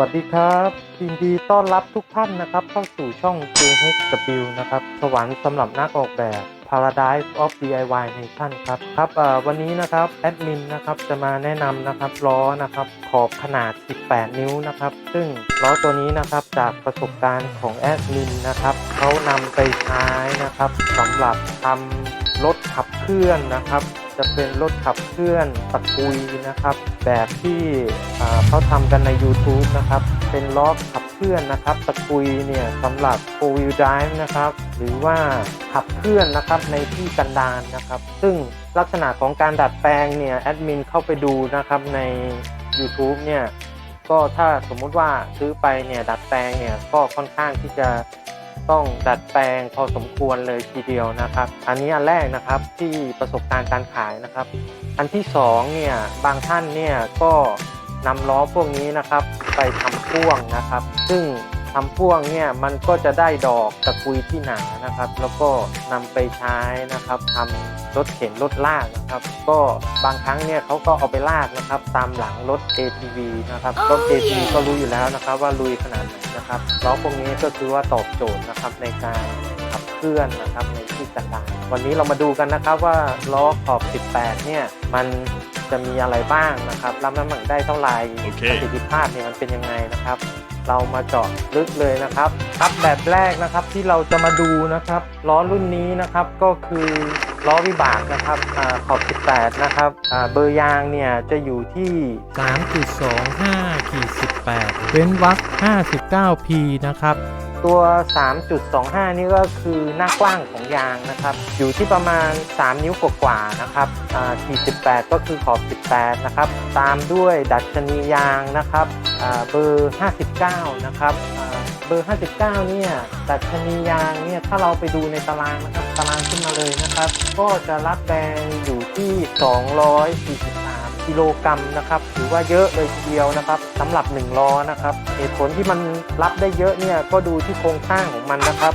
วัสดีครับยินดีต้อนรับทุกท่านนะครับ เข้าสู่ช่อง JHW นะครับ สวรรค์สำหรับนักออกแบบ Paradise of DIY Nation ครับครับวันนี้นะครับแอดมินนะครับจะมาแนะนำนะครับล้อนะครับขอบขนาด 18 นิ้วนะครับ ซึ่งล้อตัวนี้นะครับจากประสบการณ์ของแอดมินนะครับเขานำไปใช้นะครับสำหรับทำรถขับเคลื่อนนะครับ จะเป็นรถขับเคลื่อนตะกุยนะครับ แบบที่เขาทำกันใน YouTube นะครับ เป็นล้อขับเคลื่อนนะครับ ตะกุยเนี่ยสำหรับ4 wheel drive นะครับ หรือว่าขับเคลื่อนนะครับในที่กันดารนะครับ ซึ่งลักษณะของการดัดแปลงเนี่ยแอดมินเข้าไปดูนะครับใน YouTube เนี่ยก็ถ้าสมมุติว่าซื้อไปเนี่ยดัดแปลงเนี่ยก็ค่อนข้างที่จะ ต้องดัดแปลงพอสมควรเลยทีเดียวนะครับ อันนี้อันแรกนะครับที่ประสบการณ์การขายนะครับ อันที่สองเนี่ยบางท่านเนี่ยก็นำล้อพวกนี้นะครับ ไปทำพ่วงนะครับ ซึ่งทำพ่วงเนี่ยมันก็จะได้ดอกตะกุยที่หนานะครับ แล้วก็นำไปใช้นะครับทำ รถเข็นรถลากนะครับ ก็บางครั้งเนี่ยเขาก็เอาไปลากนะครับ ตามหลังรถ ATV นะครับ รถ ATV ก็รู้อยู่แล้วนะครับ ว่าลุยขนาดไหนนะครับล้อพวกนี้ก็คือว่าตอบโจทย์นะครับในการขับเคลื่อนนะครับในที่กันดารวันนี้เรามาดูกันนะครับว่าล้อขอบ 18 เนี่ยมันจะมีอะไรบ้างนะครับรับน้ำหนักได้เท่าไหร่โอเคประสิทธิภาพเนี่ยมันเป็นยังไงนะครับ เรามาเจาะลึกเลยนะครับครับแบบแรกนะครับที่เราจะมาดูนะครับล้อรุ่นนี้นะครับก็คือ ล้อวิบากนะครับอาขอบ 18 นะครับอ่าเบอร์ยางเนี่ยจะอยู่ที่ 3.25ขีด18 เว้นวรรค 59P นะครับ ตัว 3.25 นี่ก็คือหน้ากว้างของยางนะครับ อยู่ที่ประมาณ 3 นิ้วกว่าๆนะครับอ่าขีด18 ก็คือขอบ 18 นะครับ ตามด้วยดัชนียางนะครับอ่าเบอร์ 59 นะครับอ่าเบอร์ 59 เนี่ยดัชนียางเนี่ยถ้าเราไปดูในตารางนะครับตารางขึ้นมาเลยนะครับ ก็จะรับแรงอยู่ที่ 243 กิโลกรัมนะครับถือว่าเยอะเลยทีเดียวนะครับสำหรับ 1 ล้อนะครับเหตุผลที่มันรับได้เยอะเนี่ยก็ดูที่โครงสร้างของมันนะครับ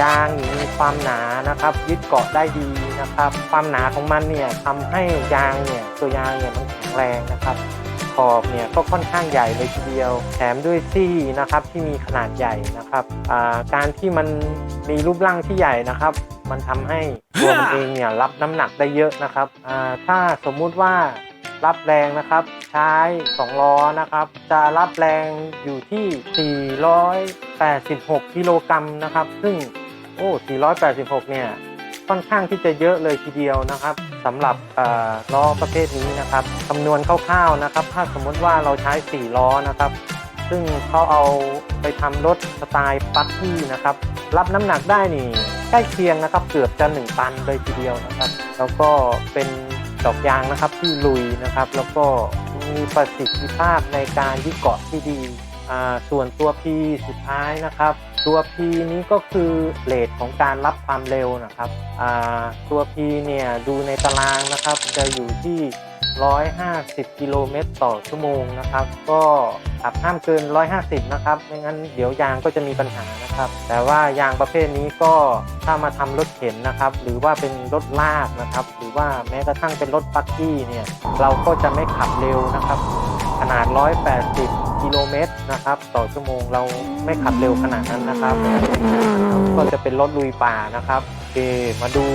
ยางมีความหนานะครับ ยึดเกาะได้ดีนะครับ ความหนาของมันเนี่ยทำให้ยางเนี่ยตัวยางเนี่ยมันแข็งแรงนะครับ อบเนี่ยก็ค่อนข้างใหญ่เลยทีเดียว แถมด้วยซี่นะครับที่มีขนาดใหญ่นะครับการที่มันมีรูปร่างที่ใหญ่นะครับ มันทำให้ตัวมันเองเนี่ยรับน้ำหนักได้เยอะนะครับถ้าสมมุติว่ารับแรงนะครับ ใช้2ล้อนะครับ จะรับแรงอยู่ที่ 486 กิโลกรัมนะครับ ซึ่งโอ้486 เนี่ย ค่อนข้างที่จะเยอะเลยทีเดียวนะครับสำหรับล้อประเภทนี้นะครับคำนวณคร่าวๆนะครับ ถ้าสมมติว่าเราใช้ 4 ล้อนะครับ ซึ่งเขาเอาไปทำรถสไตล์ปักที่นะครับ รับน้ำหนักได้นี่ใกล้เคียงนะครับ เกือบจะ 1 ตันเลยทีเดียวนะครับ แล้วก็เป็นดอกยางนะครับที่ลุยนะครับ แล้วก็มีประสิทธิภาพในการยึดเกาะที่ดีส่วนตัว P สุดท้ายนะครับ ตัว P นี้ก็คือเลทของการรับความเร็วนะครับอ่าตัว P เนี่ยดูในตารางนะครับ จะอยู่ที่ 150 กิโลเมตรต่อชั่วโมงนะครับ ก็ขับห้ามเกิน 150 นะครับ ไม่งั้นเดี๋ยวยางก็จะมีปัญหานะครับ แต่ว่ายางประเภทนี้ก็ถ้ามาทำรถเข็นนะครับ หรือว่าเป็นรถลากนะครับ หรือว่าแม้กระทั่งเป็นรถปักกี้เนี่ย เราก็จะไม่ขับเร็วนะครับ ขนาด 180 กิโลเมตรนะครับ ต่อชั่วโมงเราไม่ขับเร็วขนาดนั้นนะครับ ก็จะเป็นรถลุยป่านะครับโอเคมาดู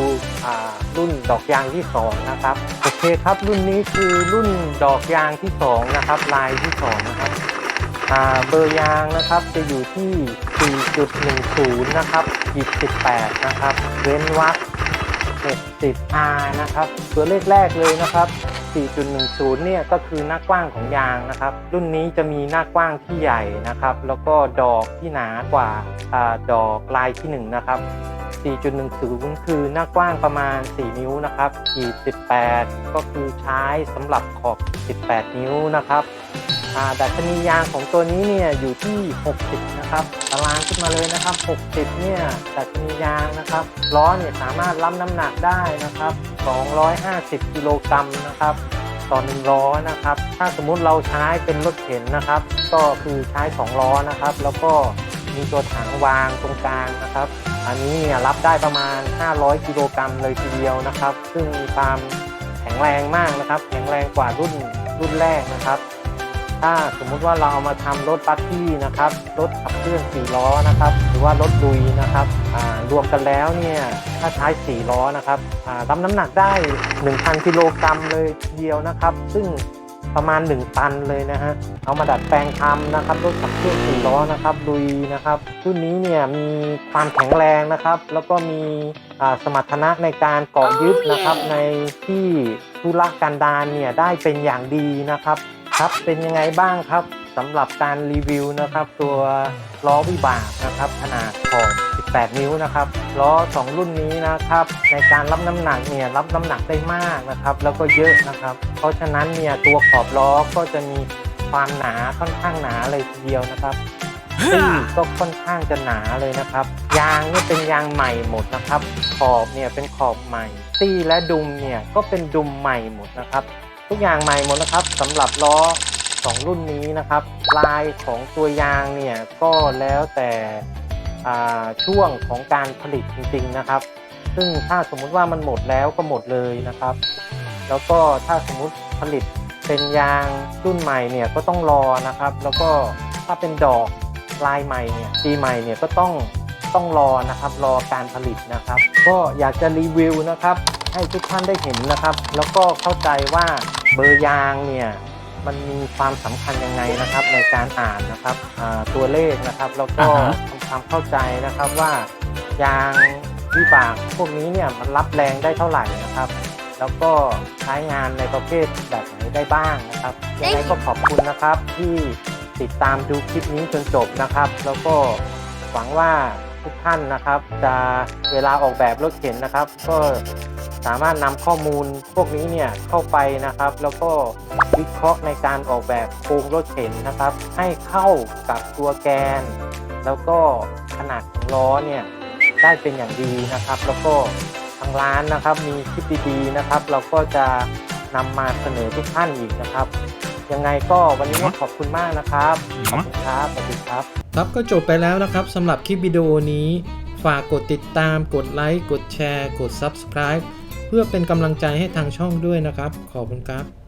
อ่ารุ่นดอกยางที่ 2 นะครับโอเคครับรุ่นนี้คือรุ่นดอกยางที่ 2 นะครับ ลายที่ 2 นะครับเบอร์ยางนะครับจะอยู่ที่ 4.10 นะครับ18นะครับ เว้นวรรค 60R นะครับ ตัวเลขแรกเลยนะครับ 4.10 เนี่ยก็คือหน้ากว้างของยางนะครับ รุ่นนี้จะมีหน้ากว้างที่ใหญ่นะครับ แล้วก็ดอกที่หนากว่าอดอกลายที่1นะครับ 4.10 คือหน้ากว้างประมาณ 4 นิ้วนะครับขีด18 ก็คือใช้สำหรับขอบ 18 นิ้วนะครับ ดัชนียางของตัวนี้เนี่ยอยู่ที่ 60 นะครับ ตารางขึ้นมาเลยนะครับ 60 เนี่ยดัชนียางนะครับ ล้อเนี่ยสามารถรับน้ำหนักได้นะครับ 250 กิโลกรัมนะครับต่อหนึ่งล้อนะครับ ถ้าสมมุติเราใช้เป็นรถเข็นนะครับ ก็คือใช้ 2 ล้อนะครับ แล้วก็มีตัวถังวางตรงกลางนะครับ อันนี้เนี่ยรับได้ประมาณ 500 กิโลกรัมเลยทีเดียวนะครับ ซึ่งมีความแข็งแรงมากนะครับ แข็งแรงกว่ารุ่นรุ่นแรกนะครับ ถ้าสมมุติว่าเราเอามาทำรถบัสที่นะครับ รถขับเคลื่อน4ล้อนะครับ หรือว่ารถดุยนะครับรวมกันแล้วเนี่ยถ้าใช้4ล้อนะครับรับน้ำหนักได้ 1,000กิโลกรัมเลยเดียวนะครับ ซึ่งประมาณ 1 ตันเลยนะฮะ เอามาดัดแปลงทำนะครับรถขับเคลื่อนสี่ล้อนะครับลุยนะครับรุ่นนี้เนี่ยมีความแข็งแรงนะครับ แล้วก็มีสมรรถนะในการเกาะยึดนะครับในที่ธุรกันดารเนี่ยได้เป็นอย่างดีนะครับ ครับเป็นยังไงบ้างครับสำหรับการรีวิวนะครับตัวล้อวิบากนะครับขนาดของ 18 นิ้วนะครับล้อ 2 รุ่นนี้นะครับในการรับน้ำหนักเนี่ยรับน้ำหนักได้มากนะครับแล้วก็เยอะนะครับ เพราะฉะนั้นเนี่ยตัวขอบล้อก็จะมีความหนาค่อนข้างหนาเลยทีเดียวนะครับซี่ก็ค่อนข้างจะหนาเลยนะครับ ยางนี่เป็นยางใหม่หมดนะครับ ขอบเนี่ยเป็นขอบใหม่ซี่และดุมเนี่ยก็เป็นดุมใหม่หมดนะครับ ทุกอย่างใหม่หมดนะครับสำหรับล้อสองรุ่นนี้นะครับ ลายของตัวยางเนี่ยก็แล้วแต่ช่วงของการผลิตจริงๆนะครับ ซึ่งถ้าสมมุติว่ามันหมดแล้วก็หมดเลยนะครับ แล้วก็ถ้าสมมุติผลิตเป็นยางรุ่นใหม่เนี่ยก็ต้องรอนะครับ แล้วก็ถ้าเป็นดอกลายใหม่เนี่ยปีใหม่เนี่ยก็ต้องต้องรอนะครับรอการผลิตนะครับ ก็อยากจะรีวิวนะครับ ให้ทุกท่านได้เห็นนะครับ แล้วก็เข้าใจว่าเบอร์ยางเนี่ยมันมีความสำคัญยังไงนะครับในการอ่านนะครับอ่าตัวเลขนะครับ แล้วก็อ่าฮะทำความเข้าใจนะครับว่ายางวิบากพวกนี้เนี่ยมันรับแรงได้เท่าไหร่นะครับ แล้วก็ใช้งานในประเภทแบบไหนได้บ้างนะครับยังไงก็ขอบคุณนะครับที่ติดตามดูคลิปนี้จนจบนะครับ แล้วก็หวังว่าทุกท่านนะครับ จะเวลาออกแบบรถเข็นนะครับ ก็ สามารถนำข้อมูลพวกนี้เนี่ยเข้าไปนะครับ แล้วก็วิเคราะห์ในการออกแบบโครงรถเข็นนะครับ ให้เข้ากับตัวแกน แล้วก็ขนาดของล้อเนี่ยได้เป็นอย่างดีนะครับ แล้วก็ทางร้านนะครับมีคลิปดีๆนะครับ เราก็จะนำมาเสนอทุกท่านอีกนะครับยังไงก็วันนี้ก็ขอบคุณมากนะครับขอบคุณครับสวัสดีครับ ครับก็จบไปแล้วนะครับสำหรับคลิปวิดีโอนี้ ฝากกดติดตาม กดไลค์ กดแชร์ กด Subscribe เพื่อเป็นกำลังใจให้ทางช่องด้วยนะครับ ขอบคุณครับ